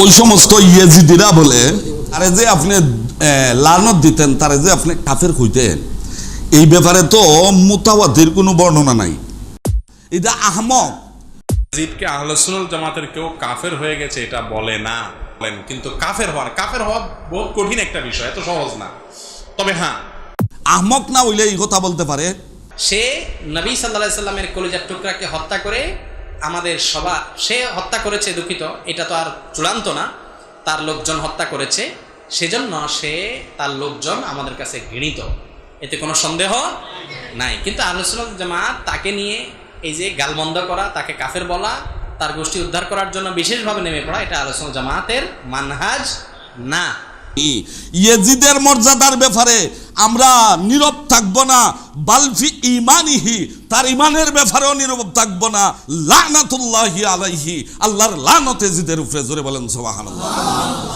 ওই সমস্ত ইয়েজিদিরা বলে আরে যে আপনি লানত দিতেন তারে যে আপনি কাফের হইতেন এই ব্যাপারে তো মোতাবাদের কোনো বর্ণনা নাই। এটা আহমক। জিদকে আহলসুল জামাতের কেউ কাফের হয়ে গেছে এটা বলে না। বলেন কিন্তু কাফের হওয়ার কাফের হওয়া বহুত কঠিন একটা বিষয় এত সহজ না। তবে হ্যাঁ। আহমক না হইলে এই কথা বলতে পারে। সে নবী সাল্লাহ সাল্লামের কলিজার টুকরাকে হত্যা করে আমাদের সবা, সে হত্যা করেছে, দুঃখিত, এটা তো আর চূড়ান্ত না। তার লোকজন হত্যা করেছে, সেজন্য সে তার লোকজন আমাদের কাছে ঘৃণিত। এতে কোনো সন্দেহ নাই। কিন্তু আলোচনা জামাত তাকে নিয়ে এই যে গালবন্ধ করা, তাকে কাফের বলা, তার গোষ্ঠী উদ্ধার করার জন্য বিশেষভাবে নেমে পড়া, এটা আলোচনা জামাতের মানহাজ না। ইয়েজিদের মর্যাদার ব্যাপারে আমরা নীরব থাকব না বালফি ইমানিহি তার ইমানের ব্যাপারেও নীরব থাকব না, লানাতুল্লাহি আলাইহি, আল্লাহর লানত এজিদের উপরে জোরে বলেন, সুবহানাল্লাহ।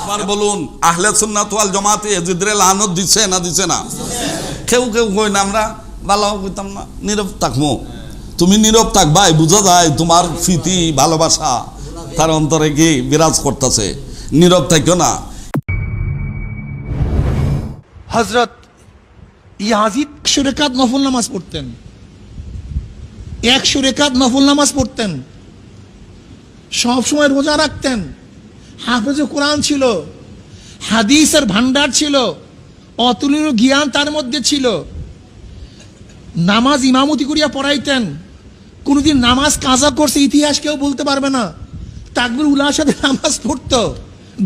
আবার বলুন, আহলে সুন্নাত ওয়াল জামাতে এজিদরে লানত দিছে না দিছে না? কেউ কেউ কই না, আমরা ভালো কইতাম না, নীরব থাকব তুমি নীরব থাকবাই, বুঝা যায় তোমার প্রীতি ভালোবাসা তার অন্তরে কি বিরাজ করতেছে। নীরব থাকিও না। হজরত ইয়াজিদ একশো রেখাত নফল নামাজ পড়তেন। একশো রেখাত নফল নামাজ পড়তেন। সব সময় রোজা রাখতেন। হাফেজ কোরআন ছিল। হাদিসের ভান্ডার ছিল। অতুলনীয় জ্ঞান তার মধ্যে ছিল। নামাজ ইমামতি করিয়া পড়াইতেন। কোনোদিন নামাজ কাজা করছে ইতিহাস কেউ বলতে পারবে না। তাকবির উল্লার নামাজ পড়তো।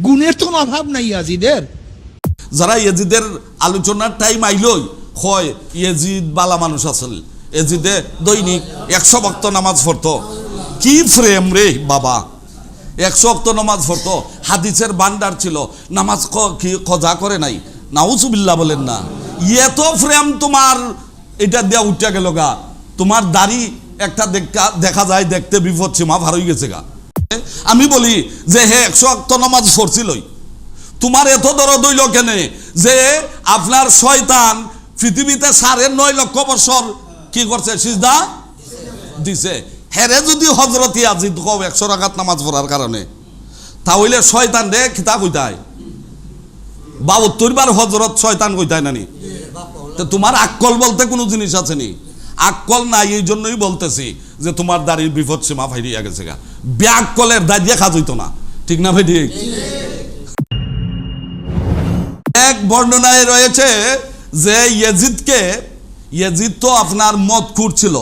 গুণের তো অভাব নাই ইয়াজিদের। যারা এজিদের আলোচনার টাইম আইলই, হয় এজিদ বালা মানুষ আসল এজিদে দৈনিক একশো ভক্ত নামাজ পড়তো। কি ফ্রেম রে বাবা। একশো ভক্ত নামাজ পড়তো। হাদিসের বান্ডার ছিল। নামাজ ক- কজা করে নাই? নাউজুবিল্লাহ বলেন না। এত ফ্রেম তোমার, এটা দেয়া উঠা গেল গা। তোমার দাড়ি একটা দেখা- যায়, দেখতে বিপদ সীমা ভার হয়ে গেছে গা। আমি বলি যে হে একশো ভক্ত নামাজ পড়ছিলই। তোমার এত দরদ হইল কেনে? যে আপনার শয়তান পৃথিবীতে সাড়ে নয় লক্ষ বছর কি করছে? সিজদা দিছে। হেরে যদি হজরতি আজিদ কও একশো রাখাত নামাজ পড়ার কারণে, তাহলে শয়তান রে খিতা কইতায়। বাবত্তর বার হজরত শয়তান কইতায় নানি। তো তোমার আক্কল বলতে কোনো জিনিস আছে নি? আক্কল নাই এই জন্যই বলতেছি যে তোমার দাড়ির বিপদ সীমা ফাইরিয়া গেছে গা। ব্যাককলের দাঁড়িয়ে খাজ না। ঠিক না ভাই, ঠিক? এক বর্ণনায় রয়েছে যে ইয়েজিদকে, ইয়েজিদ তো আপনার মত খুঁড়ছিল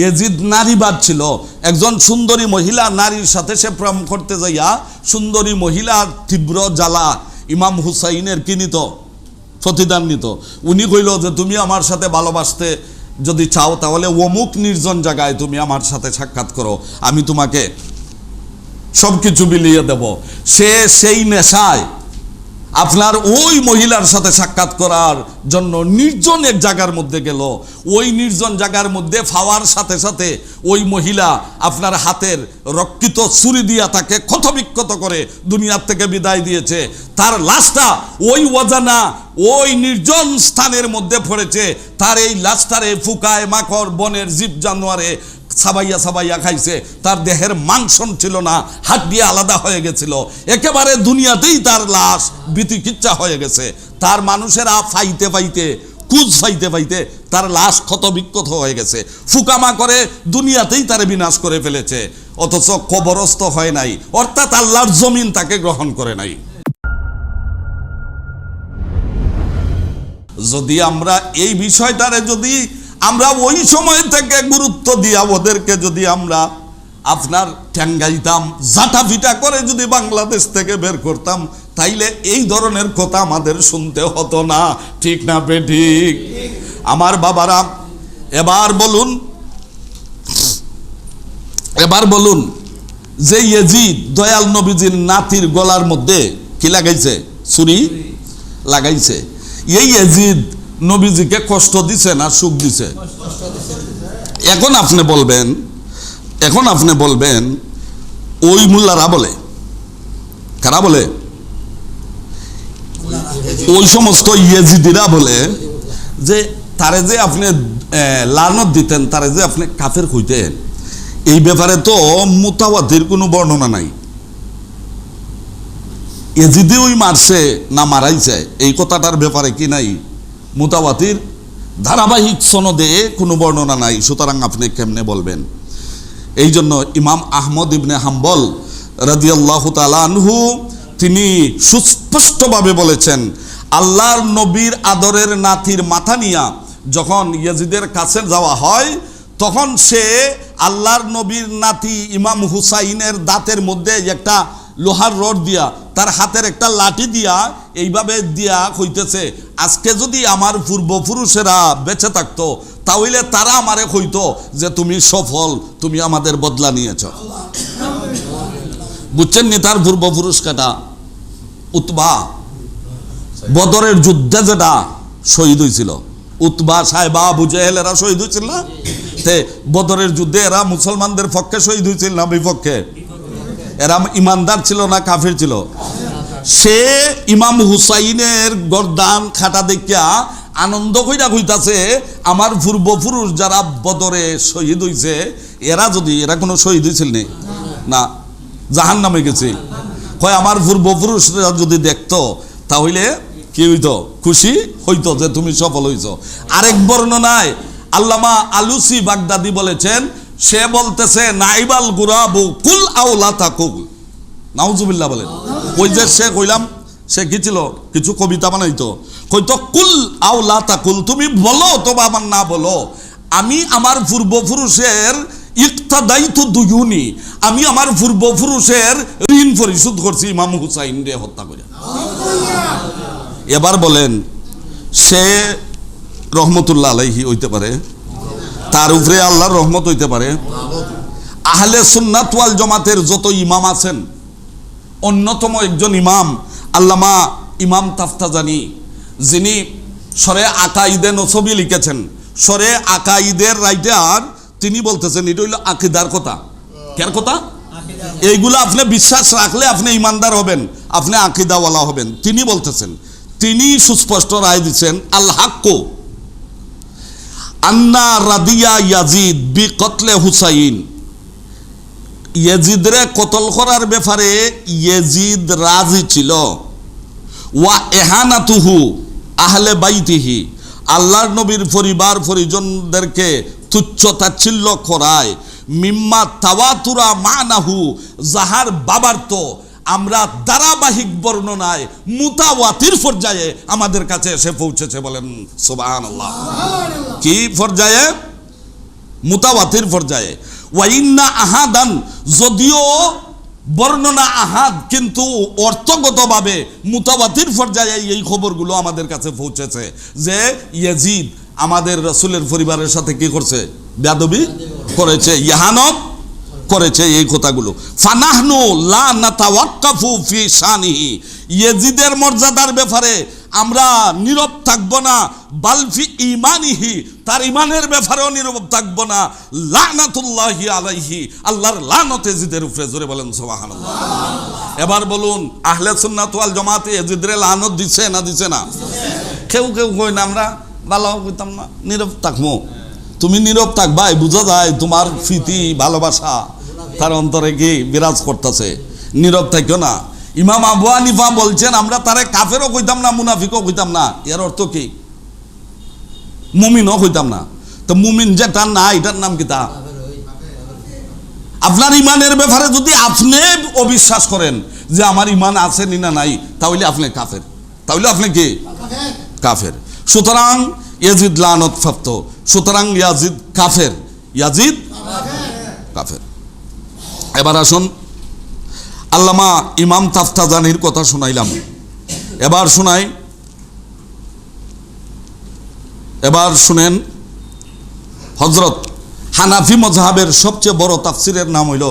ইয়েজিদ নারীবাদ ছিল। একজন সুন্দরী মহিলা নারীর সাথে সে প্রেম করতে যাইয়া সুন্দরী মহিলার তীব্র জ্বালা ইমাম হুসাইনের কিনিত প্রতিদান নিত উনি কইল যে, তুমি আমার সাথে ভালোবাসতে যদি চাও, তাহলে অমুক নির্জন জায়গায় তুমি আমার সাথে সাক্ষাৎ করো। আমি তোমাকে সব কিছু বিলিয়ে দেব। সে সেই নেশায় আপনার ওই মহিলার সাথে সাক্ষাৎ করার জন্য নির্জন এক জায়গার মধ্যে গেল। ওই নির্জন জায়গার মধ্যে ফাওয়ার সাথে সাথে ওই মহিলা আপনার হাতের রক্ষিত ছুরি দিয়া তাকে ক্ষতবিক্ষত করে দুনিয়ার থেকে বিদায় দিয়েছে। তার লাশটা ওই অজানা, ওই নির্জন স্থানের মধ্যে পড়েছে। তার এই লাশটারে ফুকায় মাকড়, বনের জীব জানোয়ারে সাবাইয়া সাবাইয়া খাইছে, তার দেহের মাংসন ছিল না, হাত দিয়ে আলাদা হয়ে গেছিল। একেবারে দুনিয়াতেই তার লাশ বিতিকিচ্ছা হয়ে গেছে। তার মানুষেরা ফাইতে ফাইতে, কুজ ফাইতে ফাইতে তার লাশ ক্ষত বিক্ষত হয়ে গেছে। ফুকামা করে দুনিয়াতেই তারে বিনাশ করে ফেলেছে। অথচ কবরস্থ হয় নাই। অর্থাৎ আল্লাহর জমিন তাকে গ্রহণ করে নাই। যদি আমরা এই বিষয়টারে যদি আমরা ওই সময় থেকে গুরুত্ব দিয়া ওদেরকে যদি আমরা আপনার ট্যাঙ্গাইতাম জাটা ফিটা করে যদি বাংলাদেশ থেকে বের করতাম, তাইলে এই ধরনের কথা আমাদের শুনতে হতো না। ঠিক না বে ঠিক আমার বাবারা, এবার বলুন এবার বলুন, যে ইয়েজিদ, দয়াল নবীজির নাতির গলার মধ্যে কি লাগাইছে? ছুরি? লাগাইছে। এই ইয়েজিদ নবীজিকে কষ্ট দিছে না সুখ দিছে? এখন আপনি বলবেন, এখন আপনি বলবেন, ওই মুল্লারা বলে। কারা বলে? ওই সমস্ত ইয়েজিদিরা বলে যে, তারে যে আপনি লানত দিতেন, তারে যে আপনি কাফের হইতেন, এই ব্যাপারে তো মোতাবাদের কোনো বর্ণনা নাই। এজিদি ওই মারছে না মারাইছে, এই কথাটার ব্যাপারে কি নাই? মুতাবাতির ধারাবাহিক সনদে কোনো বর্ণনা নাই, সুতরাং আপনি কেমনে বলবেন? এই জন্য ইমাম আহমদ ইবনে হাম্বল রাদিয়াল্লাহু তাআলা আনহু তিনি সুস্পষ্টভাবে বলেছেন, আল্লাহর নবীর আদরের নাতির মাথা নিয়া যখন ইয়াজিদের কাছে যাওয়া হয়, তখন সে আল্লাহর নবীর নাতি ইমাম হুসাইনের দাঁতের মধ্যে একটা লোহার রড দিয়া তার হাতের একটা লাঠি দিয়া এইভাবে দিয়া হইতেছে। আজকে যদি আমার পূর্বপুরুষেরা বেঁচে থাকতো, তাহলে তারা আমারে কইতো যে তুমি সফল, তুমি আমাদের বদলা নিয়েছ। বুঝছেন নি তার পূর্বপুরুষ কাটা? উতবা। বদরের যুদ্ধে যেটা শহীদ হয়েছিল উতবা সাহেবা আবু জেহেল এরা শহীদ হয়েছিল না? তে বদরের যুদ্ধে এরা মুসলমানদের পক্ষে শহীদ হয়েছিল না বিপক্ষে? এরা ইমানদার ছিল না, কাফির ছিল। সে ইমাম হুসাইনের গরদান খাটা দেখিয়া আনন্দ কইরা কইতাছে, আমার পূর্বপুরুষ যারা বদরে শহীদ হইছে, এরা যদি, এরা কোনো শহীদ হয়েছিল নি? জাহান নামে গেছে। হয় আমার পূর্বপুরুষরা যদি দেখতো, তাহলে কি হইতো? খুশি হইতো যে তুমি সফল হইছ। আরেক বর্ণনায় আল্লামা আলুসি বাগদাদি বলেছেন সে বলতেছে, নাইবাল গুরাবু কুল আউলা তাকুল নাউজুবিল্লাহ বলেন ওই যে সে কইলাম, সে কি ছিল কিছু কবিতা বানাইতো। কইতো, কুল আউলা তাকুল তুমি বলো তবে আমার না বলো। আমি আমার পূর্বপুরুষের ইকতাদাইতু দুয়ুনি আমি আমার পূর্বপুরুষের ঋণ পরিশোধ করছি, ইমাম হুসাইন রে হত্যা করে। এবার বলেন, সে রহমতুল্লাহ আলাইহি হইতে পারে তার উপরে আল্লাহর রহমত হইতে পারে। আহলে সুন্নাত ওয়াল জমাতের যত ইমাম আছেন, অন্যতম একজন ইমাম আল্লামা ইমাম তাফতাজানি, যিনি সরে আকাইদে নসবি লিখেছেন। সরে আকাইদের রাইটার তিনি বলতেছেন, এটা হইল আকিদার কথা। কের কথা? এইগুলো আপনি বিশ্বাস রাখলে আপনি ইমানদার হবেন, আপনি আকিদাওয়ালা হবেন। তিনি বলতেছেন, তিনি সুস্পষ্ট রায় দিচ্ছেন, আল হাক্কো। আন্না রাদিয়া ইয়াজিদ বি কতলে হুসাইন। ইয়েজিদরে কতল করার ব্যাপারে ইয়েজিদ রাজি ছিল। ওয়া এহানাতুহু আহলে বাইতিহি। আল্লাহর নবীর পরিবার পরিজনদেরকে তুচ্ছ তাচ্ছিল্য করায়। মিম্মা তাওয়াতুরা মানাহু, যাহার বাবার তো আমরা ধারাবাহিক বর্ণনায় মুতাওয়াতির পর্যায়ে আমাদের কাছে এসে পৌঁছেছে বলেন সুবহানাল্লাহ। কি পর্যায়ে? মুতাওয়াতির পর্যায়ে। ওয়াইন্না আহাদান, যদিও বর্ণনা আহাদ, কিন্তু অর্থগতভাবে মুতাবাতির পর্যায়ে এই খবরগুলো আমাদের কাছে পৌঁছেছে যে ইয়েজিদ আমাদের রসুলের পরিবারের সাথে কি করছে? বেদবি করেছে, ইহানত করেছে এই কথাগুলো। ফানাহনু লা নাতাওয়াক্কাফু ফি শানিহি। ইয়েজিদের মর্যাদার ব্যাপারে আমরা নীরব থাকব না বালফি ইমানিহি তার ইমানের ব্যাপারেও নীরব থাকব না, লানাতুল্লাহি আলাইহি, আল্লাহর লানত এজিদের উপরে জোরে বলেন সুবহানাল্লাহ। এবার বলুন, আহলে সুন্নাত ওয়াল জামাতে এজিদরে লানত দিছে না দিছে না? কেউ কেউ কই না, আমরা ভালো কইতাম না, নীরব থাকব। তুমি নীরব থাকবাই বুঝা যায় তোমার প্রীতি, ভালোবাসা তার অন্তরে কি বিরাজ করতেছে। নীরব থাকিও না। ইমাম আবু হানিফা বলছেন, আমরা তারে কাফেরও কইতাম না, মুনাফিকও কইতাম না। এর অর্থ কি? মুমিনও কইতাম না। তো মুমিন যেটা না, এটার নাম কি তা? আপনার ইমানের ব্যাপারে যদি আপনি অবিশ্বাস করেন যে আমার ইমান আছে নি না নাই, তাহলে আপনি কাফের। তাহলে আপনি কি? কাফের। সুতরাং ইয়াজিদ লানত প্রাপ্ত সুতরাং ইয়াজিদ কাফের। ইয়াজিদ কাফের। এবার আসুন আল্লামা ইমাম তাফতাজানির কথা শোনাইলাম। এবার শোনাই। এবার শুনেন হজরত হানাফি মজহাবের সবচেয়ে বড় তাফসিরের নাম হইল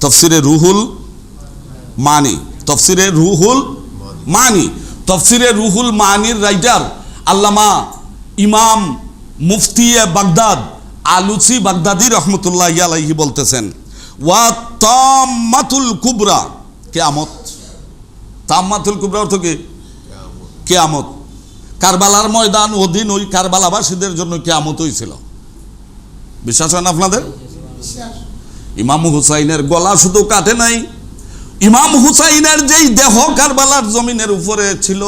তফসিরে রুহুল মানি। তফসিরে রুহুল মানি। তফসিরে রুহুল মানির রাইটার আল্লামা ইমাম মুফতি বাগদাদ আলুসি বাগদাদি রহমতুল্লাহ আলাইহি বলতেছেন। ওয়া তাম্মাতুল কুবরা, কেয়ামত। তাম্মাতুল কুবরা অর্থ কি? কেয়ামত। কারবালার ময়দান ওদিন ওই কারবালাবাসীদের জন্য কেয়ামত হয়েছিল বিশ্বাস হয় না আপনাদের? ইমাম হুসাইনের গলা শুধু কাটে নাই। ইমাম হুসাইনের যেই দেহ কারবালার জমিনের উপরে ছিল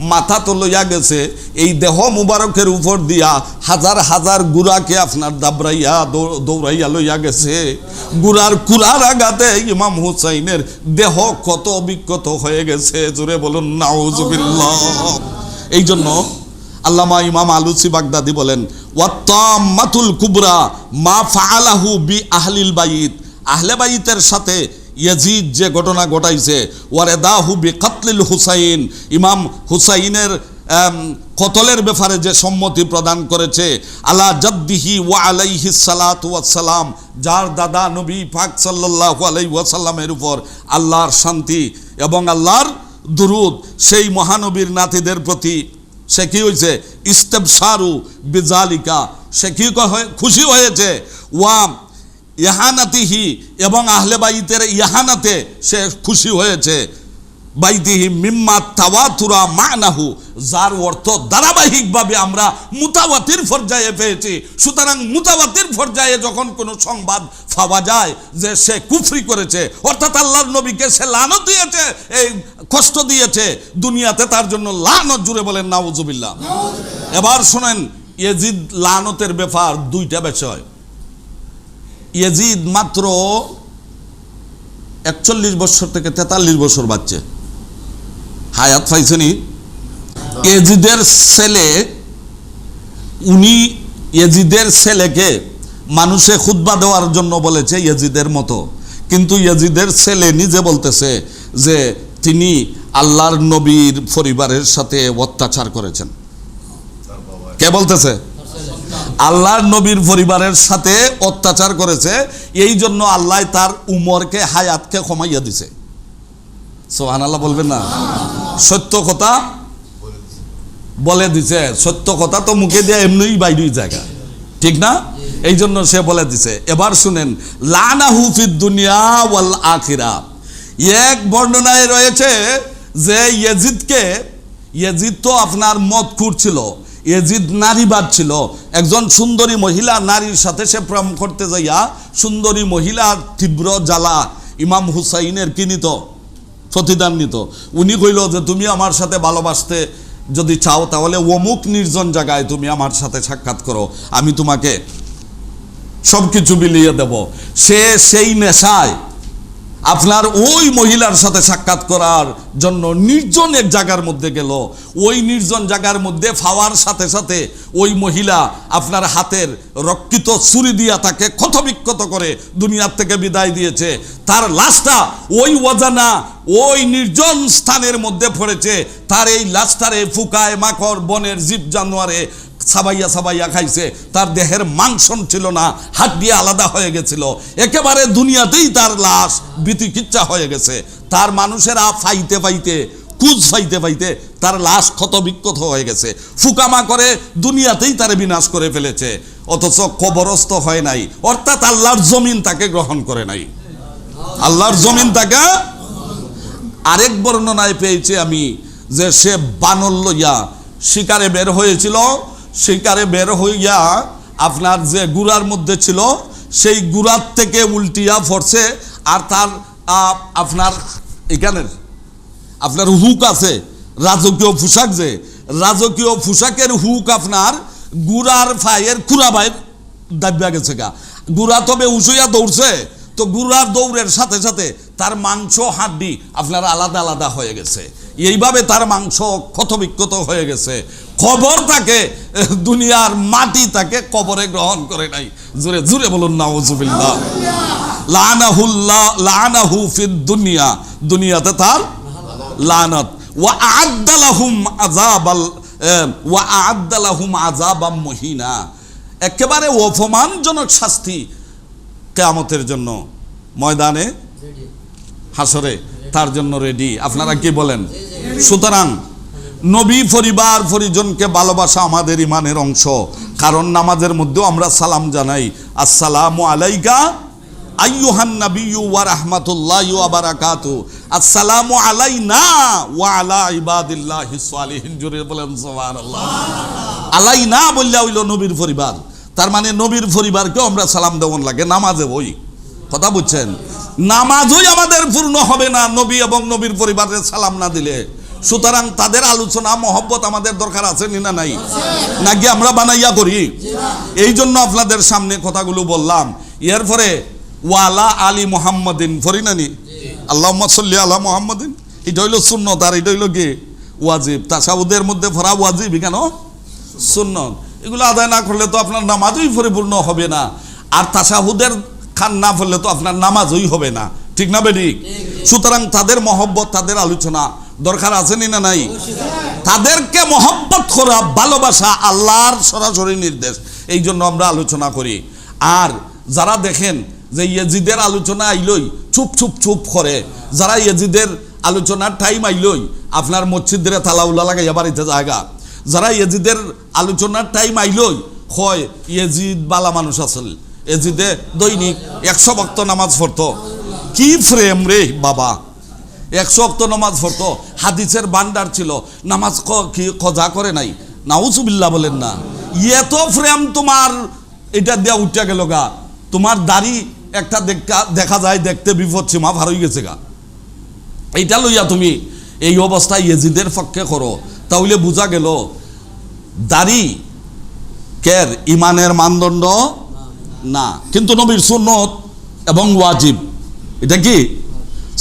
মাথা তো লইয়া গেছে, এই দেহ মুবারকের উপর দিয়া হাজার হাজার গুড়াকে আপনার দাবরাইয়া দৌ- দৌড়াইয়া লইয়া গেছে। গুড়ার কুড়ার আঘাতে ইমাম হুসাইনের দেহ কত অবিক্ষত হয়ে গেছে। জোরে বলুন নাউজুবিল্লাহ এই জন্য আল্লামা ইমাম আলুসি বাগদাদি বলেন, ওয়াত্তামাতুল কুবরা মা ফাআলাহু বি আহলিল বাইত। আহলে বাইতের সাথে ইয়াজিদ যে ঘটনা ঘটাইছে, ওয়ারেদাহু বি কাতলিল হুসাইন, ইমাম হুসাইনের কতলের ব্যাপারে যে সম্মতি প্রদান করেছে, আলা জাদ্দিহি ওয়া আলাইহি সালাতু ওয়াসসালাম যার দাদা নবী পাক সাল্লাল্লাহু আলাইহি ওয়াসাল্লামের উপর আল্লাহর শান্তি এবং আল্লাহর দুরুদ, সেই মহানবীর নাতিদের প্রতি সে কি হয়েছে ইস্তেবসারু বিজালিকা, সে কি খুশি হয়েছে? ওয়াম ইহানাতিহি এবং আহলে বাইতের ইহানাতে সে খুশি হয়েছে। বাইতিহি মিম্মা তাওয়াতুরা মানাহু, যার অর্থ ধারাবাহিকভাবে আমরা মুতাওয়াতির পর্যায়ে পেয়েছি। সুতরাং মুতাওয়াতির পর্যায়ে যখন কোনো সংবাদ পাওয়া যায় যে সে কুফরি করেছে, অর্থাৎ আল্লাহর নবীকে সে লানত দিয়েছে, এই কষ্ট দিয়েছে, দুনিয়াতে তার জন্য লানত জুড়ে বলেন, নাউজুবিল্লাহ। এবার শোনেন এজিদ লানতের ব্যাপার দুইটা বিষয়। ইয়েজিদ মাত্র একচল্লিশ বছর থেকে তেতাল্লিশ বছর বাচ্চে হায়াত পাইছেনি এজিদের ছেলে, উনি এজিদের ছেলেকে মানুষে খুতবা দেওয়ার জন্য বলেছে ইয়েজিদের মতো। কিন্তু ইয়েজিদের ছেলে নিজে বলতেছে যে তিনি আল্লাহর নবীর পরিবারের সাথে অত্যাচার করেছেন। কে বলতেছে? আল্লাহর নবীর পরিবারের সাথে অত্যাচার করেছে, এই জন্য আল্লাহ তার উমরকে, হায়াতকে কমাইয়া দিছে। সোহান আল্লাহ বলবেন না? সত্য কথা বলে দিছে। সত্য কথা তো মুখে দিয়ে এমনিই বাইরেই জায়গা। ঠিক না? এই জন্য সে বলে দিছে। এবার শুনেন লানা হুফিদ দুনিয়া ওয়াল আখিরা। এক বর্ণনায় রয়েছে যে ইয়েজিদকে, ইয়েজিদ তো আপনার মত ছিল ইয়েজিদ নারীবাদ ছিল। একজন সুন্দরী মহিলা নারীর সাথে সে প্রেম করতে যাইয়া সুন্দরী মহিলার তীব্র জ্বালা ইমাম হুসাইনের কি নিত প্রতিদান নিত উনি কইল যে, তুমি আমার সাথে ভালোবাসতে যদি চাও, তাহলে অমুক নির্জন জায়গায় তুমি আমার সাথে সাক্ষাৎ করো। আমি তোমাকে সব কিছু বিলিয়ে দেব। সে সেই নেশায় আপনার ওই মহিলার সাথে সাক্ষাৎ করার জন্য নির্জন এক জায়গার মধ্যে গেল। ওই নির্জন জায়গার মধ্যে ফাওয়ার সাথে সাথে ওই মহিলা আপনার হাতের রক্ষিত ছুরি দিয়া তাকে ক্ষতবিক্ষত করে দুনিয়ার থেকে বিদায় দিয়েছে। তার লাশটা ওই অজানা, ওই নির্জন স্থানের মধ্যে পড়েছে। তার এই লাশটারে ফুকায় মাকড়, বনের জীব জানোয়ারে সাবাইয়া সাবাইয়া খাইছে, তার দেহের মাংসন ছিল না, হাত দিয়ে আলাদা হয়ে গেছিল। একেবারে দুনিয়াতেই তার লাশ বিতিকিচ্ছা হয়ে গেছে। তার মানুষেরা ফাইতে ফাইতে, কুজ ফাইতে ফাইতে তার লাশ ক্ষত বিক্ষত হয়ে গেছে। ফুকামা করে দুনিয়াতেই তারে বিনাশ করে ফেলেছে। অথচ কবরস্থ হয় নাই। অর্থাৎ আল্লাহর জমিন তাকে গ্রহণ করে নাই। আল্লাহর জমিন তাকে আরেক বর্ণনায় পেয়েছি আমি যে সে বানর লইয়া শিকারে বের হয়েছিল। শিকারে বের হইয়া আপনার যে গুড়ার মধ্যে ছিল, সেই গুড়ার থেকে উল্টিয়া পড়ছে আর তার আপনার এখানের, আপনার হুক আছে, রাজকীয় পোশাক যে, রাজকীয় পোশাকের হুক আপনার গুড়ার ফায়ের খুরা ভাইয়ের দাবিয়া গেছে গা। গুড়া তবে উঁচুইয়া দৌড়ছে, তো গুড়ার দৌড়ের সাথে সাথে তার মাংস, হাড্ডি আপনার আলাদা আলাদা হয়ে গেছে। এইভাবে তার মাংস ক্ষতবিক্ষত হয়ে গেছে। খবর তাকে দুনিয়ার মাটি তাকে কবরে গ্রহণ করে নাই। জোরে জোরে বলুন নাউজুবিল্লাহ। লানাহুল্লাহ লানাহু ফিদ দুনিয়া। দুনিয়াতে তার লানত। ওয়া আদালাহুম আযাবাল ওয়া আদালাহুম আযাবাম মুহিনা। একেবারে অপমানজনক শাস্তি কেয়ামতের জন্য। ময়দানে হাসরে তার জন্য রেডি। আপনারা কি বলেন? সুতরাং নবী পরিবার পরিজনকে ভালোবাসা আমাদের ইমানের অংশ। কারণ নামাজের মধ্যেও আমরা সালাম জানাই। আসসালামু আলাইকা নাবিয়্যু ওয়া আলা বলেন নবীর পরিবার। তার মানে নবীর পরিবারকেও আমরা সালাম লাগে, নামাজে কথা বুঝছেন? আমাদের পূর্ণ হবে না, নবী এবং নবীর পরিবারের সালাম না দিলে। সুতরাং তাদের আলোচনা, মহব্বত আমাদের দরকার আছে নি নাই? নাকি আমরা বানাইয়া করি? এই জন্য আপনাদের সামনে কথাগুলো বললাম। এরপরে ওয়ালা আলী মোহাম্মদিন ফরিনানি আল্লাহ সাল্লি আলা মোহাম্মদিন। এটা হইল সুন্নত, আর এটা হইল কি ওয়াজিব। তাসাউদের মধ্যে ফরা ওয়াজিব, কেন? সুন্নত। এগুলো আদায় না করলে তো আপনার নামাজই পরিপূর্ণ হবে না। আর তাসাহুদের খান না পড়লে তো আপনার নামাজই হবে না। ঠিক না বেডি সুতরাং তাদের মহব্বত, তাদের আলোচনা দরকার আছে নি না নাই? তাদেরকে মহব্বত করা, ভালোবাসা আল্লাহর সরাসরি নির্দেশ। এই জন্য আমরা আলোচনা করি। আর যারা দেখেন যে ইয়েজিদের আলোচনা আইলই চুপ চুপ চুপ করে, যারা ইয়েজিদের আলোচনার টাইম আইলই, আপনার মসজিদের তালাউলা লাগাইয়া বাড়িতে জায়গা। যারা ইয়েজিদের আলোচনার টাইম আইলই হয় ইয়েজিদ বালা মানুষ আসল এজিদে দৈনিক একশো ভক্ত নামাজ পড়তো। কি ফ্রেম রে বাবা। একশো অক্ত নামাজ পড়তো। হাদিসের বান্ডার ছিল। নামাজ ক- কজা করে নাই? নাউজুবিল্লাহ বলেন না। এত ফ্রেম তোমার, এটা দেয়া উঠা গেল গা। তোমার দাড়ি একটা দেখা দেখা যায় দেখতে বিপদ সীমা ভার গেছে গা। এইটা লইয়া তুমি এই অবস্থায় ইয়েজিদের পক্ষে করো। তাহলে বোঝা গেল, দাড়ি, কের, ইমানের মানদণ্ড না। কিন্তু নবীর সুন্নত এবং ওয়াজিব। এটা কি?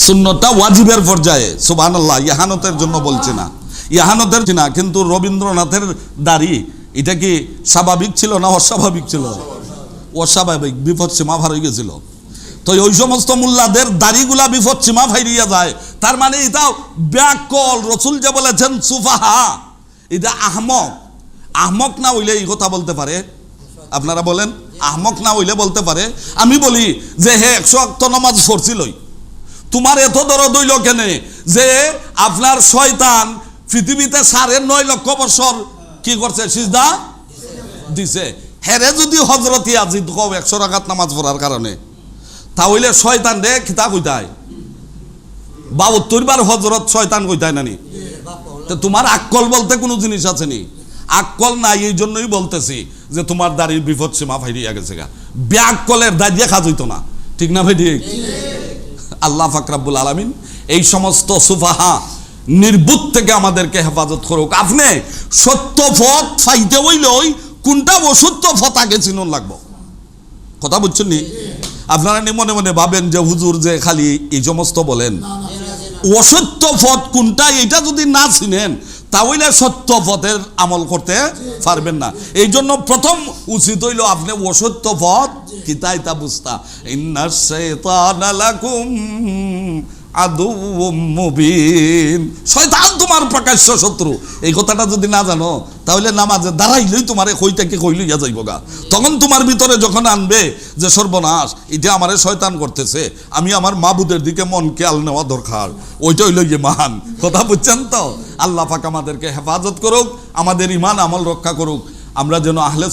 সুন্নতটা ওয়াজিবের পর্যায়ে সুবাহ ইহানতের জন্য বলছে না। ইহানতের না, কিন্তু রবীন্দ্রনাথের দাড়ি, এটা কি স্বাভাবিক ছিল না অস্বাভাবিক ছিল? অস্বাভাবিক, বিপদ সীমা ভার হয়ে গেছিল। তো ওই সমস্ত মোল্লাদের দাড়িগুলা বিপদ সীমা ফাইরিয়া যায়। তার মানে এটা ব্যাকল, রসুল যে বলেছেন, সুফাহা। এটা আহমক। আহমক না হইলে এই কথা বলতে পারে? আপনারা বলেন, আহমক না হইলে বলতে পারে? আমি বলি যে হে, একশো অক্ত নমাজ পড়ছিলই। তোমার এত দরদ হইল কেনে যে আপনার শয়তান পৃথিবীতে সাড়ে নয় লক্ষ বছর কি করছে? সিজদা দিছে। হেরে যদি হজরতি আজিদ কও একশো রাখাত নামাজ পড়ার কারণে, তাহলে শয়তান রে খিতা কইতায়। বাহাত্তর বার হজরত শয়তান কইতায় নানি। তো তোমার আক্কল বলতে কোনো জিনিস আছে নি? আক্কল নাই, এই জন্যই বলতেছি যে তোমার দাড়ির বিপদ সীমা ফাইরিয়া গেছে গা। ব্যাককলের দাঁড়িয়ে খাজ না। ঠিক না ভাই, ঠিক? আল্লাহ ফাকরাবুল আলমিন এই সমস্ত সুফাহা নির্বুত থেকে আমাদেরকে হেফাজত করুক। আপনি সত্য পথ ফাইতে হইলেই কোনটা অসত্য পথ আগে চিনুন লাগবো? কথা বুঝছেন নি? আপনারা নি মনে মনে ভাবেন যে হুজুর যে খালি এই সমস্ত বলেন। অসত্য পথ কোনটা এটা যদি না চিনেন তাহলে সত্য পথের আমল করতে পারবেন না। এই জন্য প্রথম উচিত হইল আপনি অসত্য পথ কিতাই তা বুঝতা। ইন্নার সে মুবিন। শয়তান তোমার প্রকাশ্য শত্রু। এই কথাটা যদি না জানো, তাহলে নামাজে দাঁড়াইলেই তোমারে কইটাকে কইলই ইয়া যাইব গা। তখন তোমার ভিতরে যখন আনবে যে সর্বনাশ, এটা আমারে শয়তান করতেছে, আমি আমার মাবুদের দিকে মন খেয়াল নেওয়া দরকার। ওইটা হইল গিয়ে মহান কথা বুঝছেন তো? আল্লাহ পাক আমাদেরকে হেফাজত করুক, আমাদের ইমান আমল রক্ষা করুক। আমরা যেন আহলে